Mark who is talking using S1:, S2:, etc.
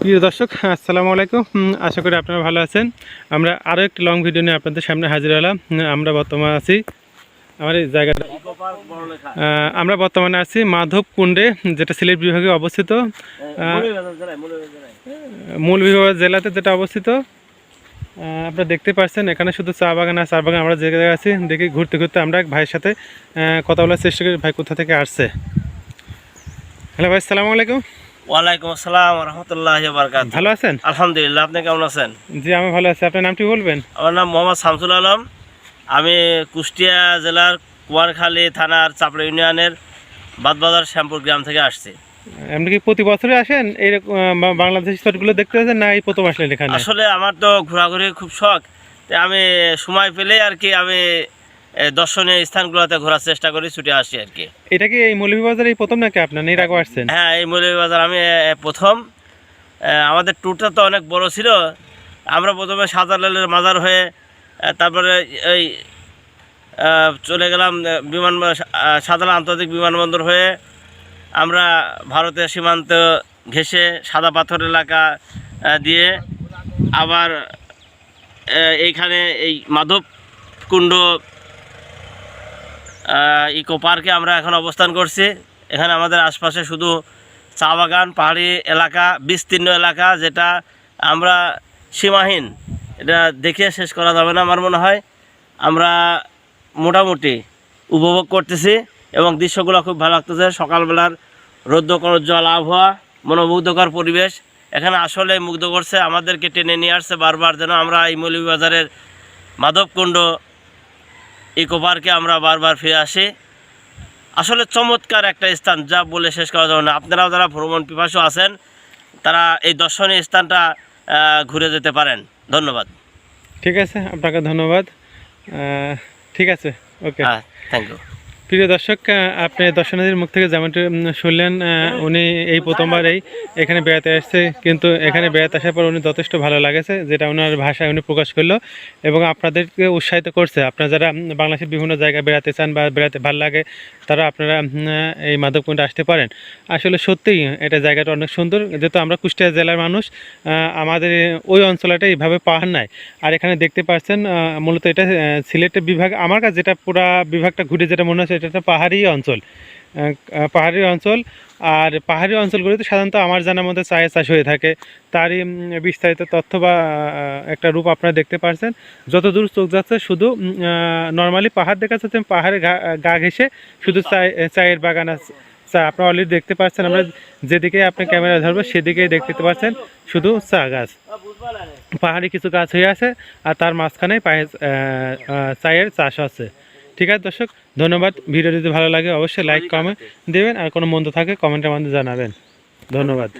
S1: প্রিয় দর্শক, আসসালামু আলাইকুম। আশা করি আপনারা ভালো আছেন। আমরা আরও একটি লং ভিডিও নিয়ে আপনাদের সামনে হাজির হলাম। আমরা বর্তমানে আছি আমার এই জায়গাটা। আমরা বর্তমানে আছি মাধব কুণ্ডে যেটা সিলেট বিভাগে অবস্থিত। মূল বিভাগ জেলাতে যেটা অবস্থিত। আপনারা দেখতে পাচ্ছেন, এখানে শুধু চা বাগান আর চা বাগান আমরা যে জায়গায় আছি, দেখি ঘুরতে ঘুরতে আমরা ভাইয়ের সাথে কথা বলার চেষ্টা করি, ভাই কোথা থেকে আসছে। হ্যালো ভাই, আসসালামু আলাইকুম।
S2: ওয়ালাইকুম আসসালাম রহমতুল্লাহ বারকাত
S1: ভালো আছেন?
S2: আলহামদুলিল্লাহ আপনি কেমন আছেন?
S1: জি আমি ভালো আছি। আপনার নামটি বলবেন?
S2: আমার নাম মোহাম্মদ শামসুল আলম। আমি কুষ্টিয়া জেলার কুয়ারখালী থানার চাপড়া ইউনিয়নের বাদবাজার শ্যামপুর গ্রাম থেকে আসছি।
S1: আপনি কি প্রতি বছরই আসেন? এই বাংলাদেশ স্পটগুলো দেখতে আসেন না এই প্রথম আসলেন এখানে?
S2: আসলে আমার তো ঘোরাঘুরি খুব শখ। তাই আমি সময় পেলে আর কি আমি দর্শনীয় স্থানগুলোতে ঘোরার চেষ্টা করি ছুটে আসি আর কি।
S1: এটা কি এই মৌলভীবাজার এই প্রথম নাকি আপনার? এর আগে আসছেন?
S2: হ্যাঁ এই মৌলভীবাজার আমি প্রথম। আমাদের ট্যুরটা তো অনেক বড় ছিল। আমরা প্রথমে শাহজালালের মাজার হয়ে তারপরে এই চলে গেলাম বিমান শাহজালাল আন্তর্জাতিক বিমানবন্দর হয়ে আমরা ভারতের সীমান্ত ঘেঁষে সাদা পাথর এলাকা দিয়ে আবার এইখানে এই মাধব কুণ্ড ইকো পার্কে আমরা এখন অবস্থান করছি। এখানে আমাদের আশপাশে শুধু চা বাগান, পাহাড়ি এলাকা, বিস্তীর্ণ এলাকা, যেটা আমরা সীমাহীন। এটা দেখে শেষ করা যাবে না আমার মনে হয়। আমরা মোটামুটি উপভোগ করতেছি এবং দৃশ্যগুলো খুব ভালো লাগতেছে। সকালবেলার রৌদ্রকরোজ্জ্বল আবহাওয়া, মনোমুগ্ধকর পরিবেশ। এখানে আসলে মুগ্ধ করছে, আমাদেরকে টেনে নিয়ে আসছে বারবার যেন আমরা এই মৌলভীবাজারের মাধবকুণ্ড ইকো পার্কে আমরা বারবার ফিরে আসি। আসলে চমৎকার একটা স্থান যা বলে শেষ করা যাবে না। আপনারাও যারা ভ্রমণ পিপাসু আছেন তারা এই দর্শনীয় স্থানটা ঘুরে যেতে পারেন। ধন্যবাদ।
S1: ঠিক আছে আপনাকে ধন্যবাদ। ঠিক আছে ওকে।
S2: হ্যাঁ থ্যাংক ইউ
S1: প্রিয় দর্শক আপনি দর্শনার্থীর মুখ থেকে যেমনটি শুনলেন উনি এই প্রথমবার এই এখানে বেড়াতে আসছে কিন্তু এখানে বেড়াতে আসার পর উনি যথেষ্ট ভালো লাগেছে, যেটা ওনার ভাষায় উনি প্রকাশ করল এবং আপনাদেরকে উৎসাহিত করছে। আপনারা যারা বাংলাদেশের বিভিন্ন জায়গায় বেড়াতে চান বা বেড়াতে ভালো লাগে, তারা আপনারা এই মাধবকুণ্ডে আসতে পারেন। আসলে সত্যিই এটা জায়গাটা অনেক সুন্দর। যেহেতু আমরা কুষ্টিয়া জেলার মানুষ আমাদের ওই অঞ্চলটা এইভাবে পাহাড় নাই। আর এখানে দেখতে পাচ্ছেন মূলত এটা সিলেটের বিভাগ। আমার কাছে যেটা পুরা বিভাগটা ঘুরে যেটা মনে হচ্ছে এটা একটা পাহাড়ি অঞ্চল। পাহাড়ি অঞ্চল। আর পাহাড়ি অঞ্চলগুলিতে সাধারণত আমার জানার মধ্যে চায়ের চাষ হয়ে থাকে। তারই বিস্তারিত তথ্য বা একটা রূপ আপনারা দেখতে পাচ্ছেন যত দূর চোখ যাচ্ছে, শুধু নর্মালি পাহাড় দেখা যাচ্ছে, পাহাড়ে গা ঘেসে শুধু চায়, চায়ের বাগান আছে। চা, আপনারা অলরেডি দেখতে পাচ্ছেন আমরা যেদিকে আপনি ক্যামেরা ধরবো, সেদিকেই দেখতে পাচ্ছেন শুধু চা গাছ। পাহাড়ি কিছু গাছ হয়ে আছে, আর তার মাঝখানে চায়ের চাষ আছে। ঠিক আছে দর্শক ধন্যবাদ। ভিডিও যদি ভালো লাগে অবশ্যই লাইক কমেন্ট দেবেন। আর কোনো মন্দ থাকে কমেন্টের মধ্যে জানাবেন। ধন্যবাদ।